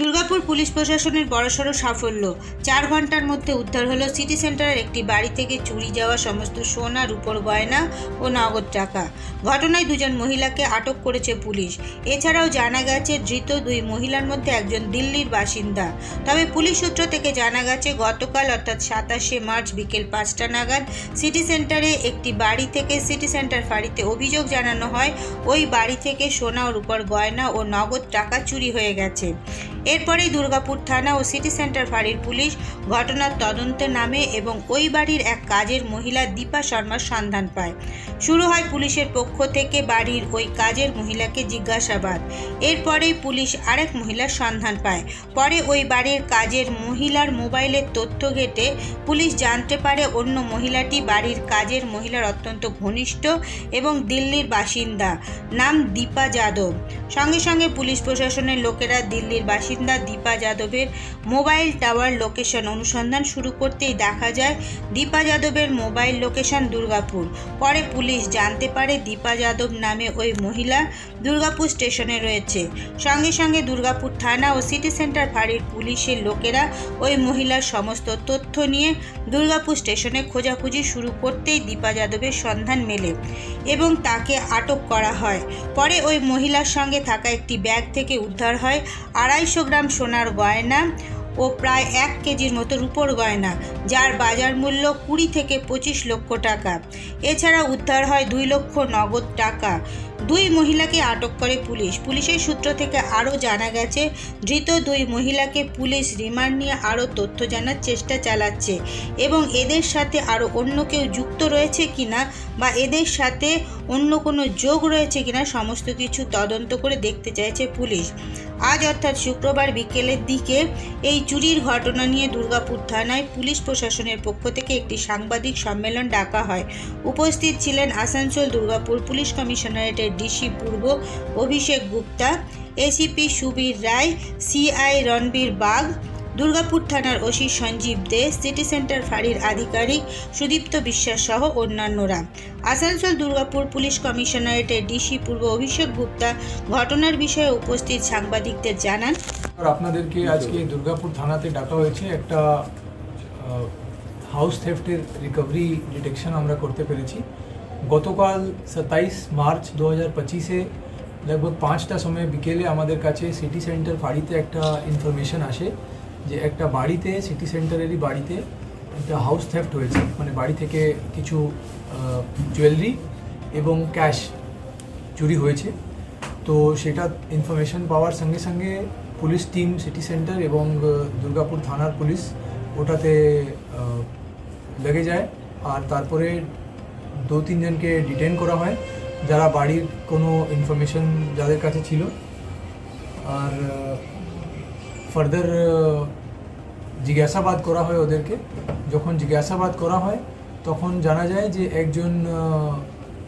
Durgapur police প্রশাসনের বড়সড় সাফল্য। চার ঘণ্টার মধ্যে উদ্ধার হলো সিটি সেন্টারের একটি বাড়ি থেকে চুরি যাওয়া সমস্ত সোনা, রূপর গয়না ও নগদ টাকা। ঘটনায় দুজন মহিলাকে আটক করেছে পুলিশ। এছাড়াও জানা গেছে, ধৃত দুই মহিলার মধ্যে একজন দিল্লির বাসিন্দা। তবে পুলিশ সূত্র থেকে জানা গেছে, গতকাল অর্থাৎ সাতাশে মার্চ বিকেল পাঁচটা নাগাদ সিটি সেন্টারে একটি বাড়ি থেকে সিটি সেন্টার ফাঁড়িতে অভিযোগ জানানো হয়, ওই বাড়ি থেকে সোনা ও রূপোর গয়না ও নগদ টাকা চুরি হয়ে গেছে। এরপরেই দুর্গাপুর থানা ও সিটি সেন্টার ফাঁড়ির পুলিশ ঘটনার তদন্তে নামে এবং ওই বাড়ির এক কাজের মহিলা দীপা শর্মার সন্ধান পায়। শুরু হয় পুলিশের পক্ষ থেকে বাড়ির ওই কাজের মহিলাকে জিজ্ঞাসাবাদ। এরপরেই পুলিশ আরেক মহিলার সন্ধান পায়। পরে ওই বাড়ির কাজের মহিলার মোবাইলের তথ্য ঘেটে পুলিশ জানতে পারে অন্য মহিলাটি বাড়ির কাজের মহিলার অত্যন্ত ঘনিষ্ঠ এবং দিল্লির বাসিন্দা। নাম দীপা যাদব। সঙ্গে সঙ্গে পুলিশ প্রশাসনের লোকেরা দিল্লির বাসিন্দা দীপা যাদবের মোবাইল টাওয়ার লোকেশন অনুসন্ধান শুরু করতেই দেখা যায় দীপা যাদবের মোবাইল লোকেশন দুর্গাপুর। পরে পুলিশ জানতে পারে দীপা যাদব নামে ওই মহিলা দুর্গাপুর স্টেশনে রয়েছে। সঙ্গে সঙ্গে দুর্গাপুর থানা ও সিটি সেন্টার ফাঁড়ির পুলিশের লোকেরা ওই মহিলার সমস্ত তথ্য নিয়ে দুর্গাপুর স্টেশনে খোঁজাখুঁজি শুরু করতেই দীপা যাদবের সন্ধান মেলে এবং তাকে আটক করা হয়। পরে ওই মহিলার সঙ্গে থাকা একটি ব্যাগ থেকে উদ্ধার হয় আড়াইশো গ্রাম সোনার গয়না ও প্রায় এক কেজির মতো রূপোর গয়না, যার বাজার মূল্য কুড়ি থেকে পঁচিশ লক্ষ টাকা। এছাড়া উদ্ধার হয় দুই লক্ষ নগদ টাকা। দুই মহিলাকে আটক করে পুলিশ। পুলিশের সূত্র থেকে আরও জানা গেছে, ধৃত দুই মহিলাকে পুলিশ রিমান্ড নিয়ে আরও তথ্য জানার চেষ্টা চালাচ্ছে এবং এদের সাথে আরও অন্য কেউ যুক্ত রয়েছে কিনা বা এদের সাথে অন্য কোনো যোগ রয়েছে কিনা সমস্ত কিছু তদন্ত করে দেখতে চাইছে পুলিশ। আজ অর্থাৎ শুক্রবার বিকেলের দিকে এই চুরির ঘটনা নিয়ে দুর্গাপুর থানায় পুলিশ প্রশাসনের পক্ষ থেকে একটি সাংবাদিক সম্মেলন ডাকা হয়। উপস্থিত ছিলেন আসানসোল দুর্গাপুর পুলিশ কমিশনারেটের ডিসি পূর্ব, অভিষেক গুপ্তা, এসিপি সুবীর রায়, সিআই রণবীর বাগ, দুর্গাপুর থানার OC Sanjib De, city centre ফাঁড়ির আধিকারিক সুদীপ্ত বিশ্বাস সহ অন্যান্যরা। আসানসোল দুর্গাপুর পুলিশ কমিশনারেটের ডিসি পূর্ব অভিষেক গুপ্তা ঘটনার বিষয়ে উপস্থিত সাংবাদিকদের জানান আপনাদেরকে আজকে দুর্গাপুর থানাতে ডাকা হয়েছে একটা হাউস থেফটের রিকভারি ডিটেকশন আমরা করতে পেরেছি। গতকাল সাতাইশ মার্চ দু হাজার পঁচিশে লগভগ পাঁচটা সময় বিকেলে আমাদের কাছে সিটি সেন্টার ফাঁড়িতে একটা ইনফরমেশন আসে যে একটা বাড়িতে, সিটি সেন্টারেরই বাড়িতে একটা হাউস থেফট হয়েছে। মানে বাড়ি থেকে কিছু জুয়েলারি এবং ক্যাশ চুরি হয়েছে। তো সেটা ইনফরমেশন পাওয়ার সঙ্গে সঙ্গে পুলিশ টিম সিটি সেন্টার এবং দুর্গাপুর থানার পুলিশ ওটাতে লেগে যায়। আর তারপরে দু তিনজনকে ডিটেন করা হয়, যারা বাড়ির কোনো ইনফরমেশন যাদের কাছে ছিল। আর ফার্দার জিজ্ঞাসাবাদ করা হয় ওদেরকে। যখন জিজ্ঞাসাবাদ করা হয়, তখন জানা যায় যে একজন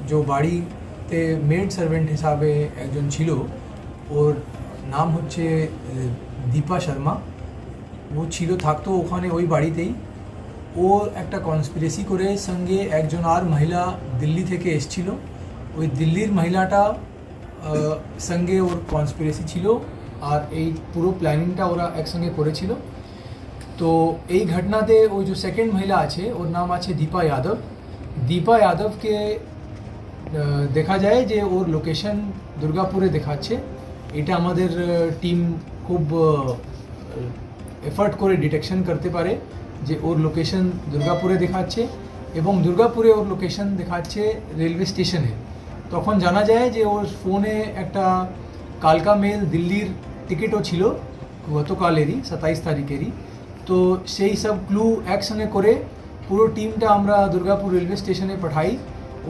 যে বাড়িতে মেড সার্ভেন্ট হিসাবে একজন ছিল, ওর নাম হচ্ছে দীপা শর্মা। ও ছিল, থাকতো ওখানে ওই বাড়িতেই। ও একটা কনস্পিরেসি করে সঙ্গে একজন আর মহিলা দিল্লি থেকে এসছিল। ওই দিল্লির মহিলাটা সঙ্গে ওর কনস্পিরেসি ছিল আর এই পুরো প্ল্যানিংটা ওরা একসঙ্গে করেছিল। তো এই ঘটনাতে ওই যে সেকেন্ড মহিলা আছে, ওর নাম আছে দীপা যাদব। দীপা যাদবকে দেখা যায় যে ওর লোকেশন দুর্গাপুরে দেখাচ্ছে। এটা আমাদের টিম খুব এফার্ট করে ডিটেকশন করতে পারে। যে ওর লোকেশন দুর্গাপুরে দেখাচ্ছে এবং দুর্গাপুরে ওর লোকেশন দেখাচ্ছে রেলওয়ে স্টেশনে তখন জানা যায় যে ওর ফোনে একটা কালকা মেল দিল্লির টিকিটও ছিল, গতকালেরই, সাতাইশ তারিখেরই। তো সেই সব ক্লু একসঙ্গে করে পুরো টিমটা আমরা দুর্গাপুর রেলওয়ে স্টেশনে পাঠাই,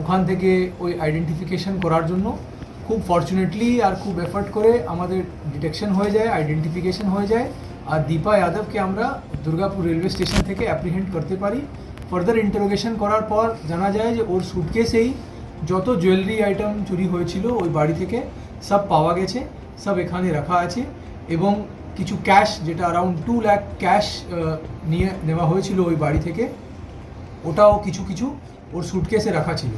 ওখান থেকে ওই আইডেন্টিফিকেশন করার জন্য। খুব ফর্চুনেটলি আর খুব এফর্ট করে আমাদের ডিটেকশন হয়ে যায় আইডেন্টিফিকেশন হয়ে যায়। আর দীপা যাদবকে আমরা দুর্গাপুর রেলওয়ে স্টেশন থেকে অ্যাপ্রিহেন্ড করতে পারি। ফার্দার ইন্টারোগেশন করার পর জানা যায় যে ওর সুটকেসেই যত জুয়েলারি আইটেম চুরি হয়েছিল ওই বাড়ি থেকে সব পাওয়া গেছে, সব এখানে রাখা আছে এবং কিছু ক্যাশ যেটা অ্যারাউন্ড টু ল্যাক ক্যাশ নিয়ে নেওয়া হয়েছিল ওই বাড়ি থেকে, ওটাও কিছু কিছু ওর সুটকেসে রাখা ছিল।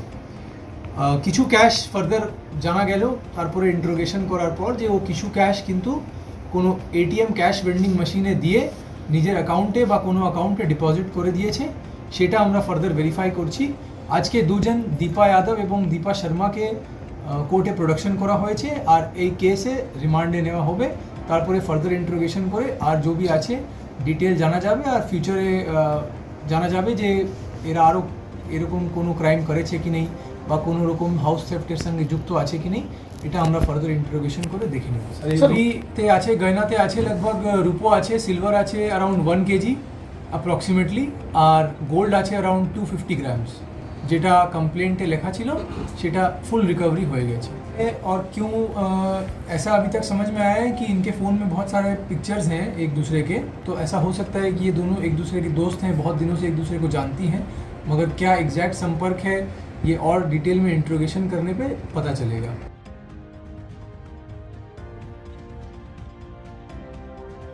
কিছু ক্যাশ ফার্দার জানা গেল। তারপরে ইন্টারোগেশন করার পর যে ও কিছু ক্যাশ কিন্তু কোনো এটিএম ক্যাশ ভেন্ডিং মেশিনে দিয়ে নিজের অ্যাকাউন্টে বা কোনো অ্যাকাউন্টে ডিপোজিট করে দিয়েছে। সেটা আমরা ফার্দার ভেরিফাই করছি। আজকে দুজন দীপা যাদব এবং দীপা শর্মাকে কোর্টে প্রোডাকশন করা হয়েছে আর এই কেসে রিমান্ডে নেওয়া হবে। তারপরে ফার্দার ইন্টারোগেশন করে আর भी আছে ডিটেল জানা যাবে আর ফিউচারে জানা যাবে যে এরা আরও এরকম কোনো ক্রাইম করেছে কি নেই। বা কোনো রকম হাউস থেফটের সঙ্গে যুক্ত আছে কি নেই এটা আমরা ফার্দার ইন্টারোগেশন করে দেখে নেব তে আছে গয়নাতে আছে লগভগ রূপো আছে সিলভার আছে অ্যারাউন্ড ওয়ান কেজি অ্যাপ্রক্সিমেটলি আর গোল্ড আছে অ্যারাউন্ড টু ফিফটি গ্রামস যেটা कंप्लेंट লেখা ছিল সেটা फुल रिकवरी हो गया है और क्यों अ, ऐसा अभी तक समझ में आया है कि इनके फ़ोन में बहुत सारे पिक्चर्स हैं एक दूसरे के तो ऐसा हो सकता है कि ये दोनों एक दूसरे के दोस्त हैं बहुत दिनों से एक दूसरे को जानती हैं मगर क्या एग्जैक्ट संपर्क है ये और डिटेल में इंट्रोगेशन करने पे पता चलेगा।